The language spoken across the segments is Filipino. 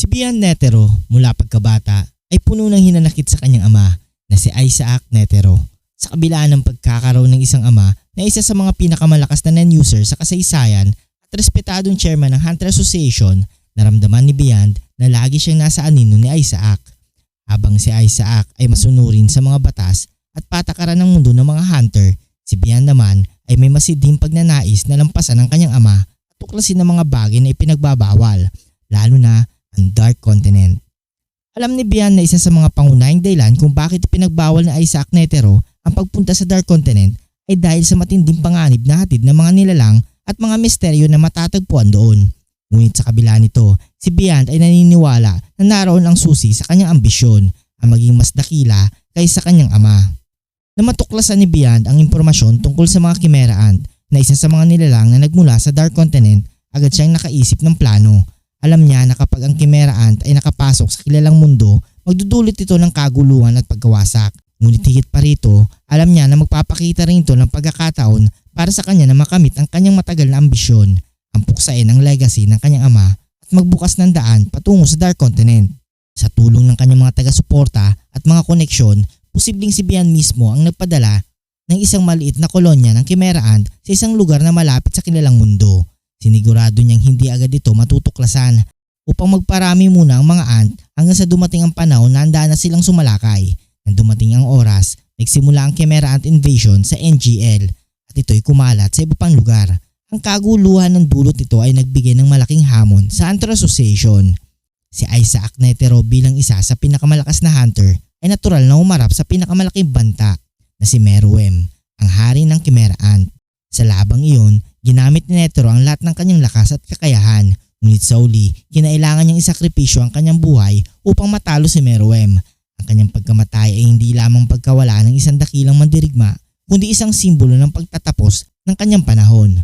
Si Bian Netero mula pagkabata ay puno ng hinanakit sa kanyang ama na si Isaac Netero. Sa kabila ng pagkakaroon ng isang ama na isa sa mga pinakamalakas na non-user sa kasaysayan at respetadong chairman ng Hunter Association, naramdaman ni Bian na lagi siyang nasa anino ni Isaac. Habang si Isaac ay masunurin sa mga batas at patakaran ng mundo ng mga hunter, si Bian naman ay may masidhing pagnanais na lampasan ng kanyang ama at tuklasin ng mga bagay na ipinagbabawal, lalo na Dark Continent. Alam ni Bian na isa sa mga pangunahing dahilan kung bakit pinagbawal ni Isaac Netero ang pagpunta sa Dark Continent ay dahil sa matinding panganib na hatid ng mga nilalang at mga misteryo na matatagpuan doon. Ngunit sa kabila nito, si Bian ay naniniwala na naroon ang susi sa kanyang ambisyon ang maging mas dakila kaysa kanyang ama. Na matuklasan ni Bian ang impormasyon tungkol sa mga Chimera Ant na isa sa mga nilalang na nagmula sa Dark Continent, agad siyang nakaisip ng plano. Alam niya na kapag ang Chimera Ant ay nakapasok sa kilalang mundo, magdudulot ito ng kaguluhan at pagkawasak. Ngunit higit pa rito, alam niya na magpapakita rin ito ng pagkakataon para sa kanya na makamit ang kanyang matagal na ambisyon, ang puksain ang legacy ng kanyang ama at magbukas ng daan patungo sa Dark Continent. Sa tulong ng kanyang mga taga-suporta at mga koneksyon, posibleng si Bian mismo ang nagpadala ng isang maliit na kolonya ng Chimera Ant sa isang lugar na malapit sa kilalang mundo. Sinigurado niyang hindi agad ito matutuklasan upang magparami muna ang mga ant hanggang sa dumating ang panahon na handa na silang sumalakay. Nang dumating ang oras, nagsimula ang Chimera Ant Invasion sa NGL at ito'y kumalat sa iba pang lugar. Ang kaguluhan ng dulot nito ay nagbigay ng malaking hamon sa Hunter Association. Si Isaac Netero bilang isa sa pinakamalakas na hunter ay natural na umarap sa pinakamalaking banta na si Meruem, ang hari ng Chimera Ant. Sa labang iyon, ginamit ni Netero ang lahat ng kanyang lakas at kakayahan ngunit sa uli, kinailangan niyang isakripisyo ang kanyang buhay upang matalo si Meruem. Ang kanyang pagkamatay ay hindi lamang pagkawala ng isang dakilang mandirigma kundi isang simbolo ng pagtatapos ng kanyang panahon.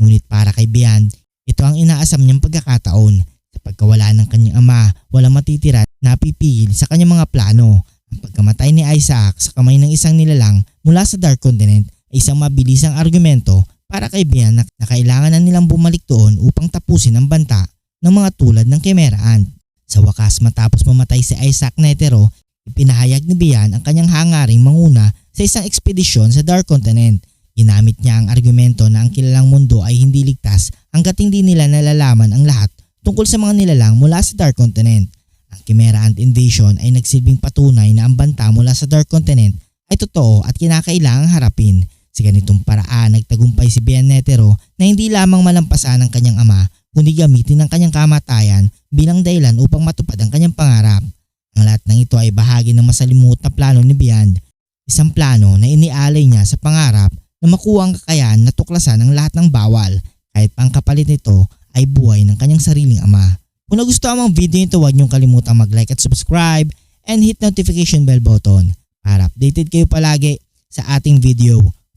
Ngunit para kay Bian, ito ang inaasam niyang pagkakataon. Sa pagkawala ng kanyang ama, walang matitira na pipigil sa kanyang mga plano. Ang pagkamatay ni Isaac sa kamay ng isang nilalang mula sa Dark Continent ay isang mabilisang argumento para kay Bian na, na kailangan na nilang bumalik doon upang tapusin ang banta ng mga tulad ng Chimera Ant. Sa wakas matapos mamatay si Isaac Netero, ipinahayag ni Bian ang kanyang hangaring manguna sa isang ekspedisyon sa Dark Continent. Ginamit niya ang argumento na ang kilalang mundo ay hindi ligtas hanggat hindi nila nalalaman ang lahat tungkol sa mga nilalang mula sa Dark Continent. Ang Chimera Ant Invasion ay nagsilbing patunay na ang banta mula sa Dark Continent ay totoo at kinakailangang harapin. Sa ganitong paraan nagtagumpay si Bian Netero na hindi lamang malampasan ang kanyang ama kundi gamitin ang kanyang kamatayan bilang dahilan upang matupad ang kanyang pangarap. Ang lahat ng ito ay bahagi ng masalimuot na plano ni Bian. Isang plano na inialay niya sa pangarap na makuha ang kakayahan na tuklasan ang lahat ng bawal kahit pang kapalit nito ay buhay ng kanyang sariling ama. Kung nagustuhan mo ang video nito huwag niyong kalimutang mag-like at subscribe and hit notification bell button para updated kayo palagi sa ating video.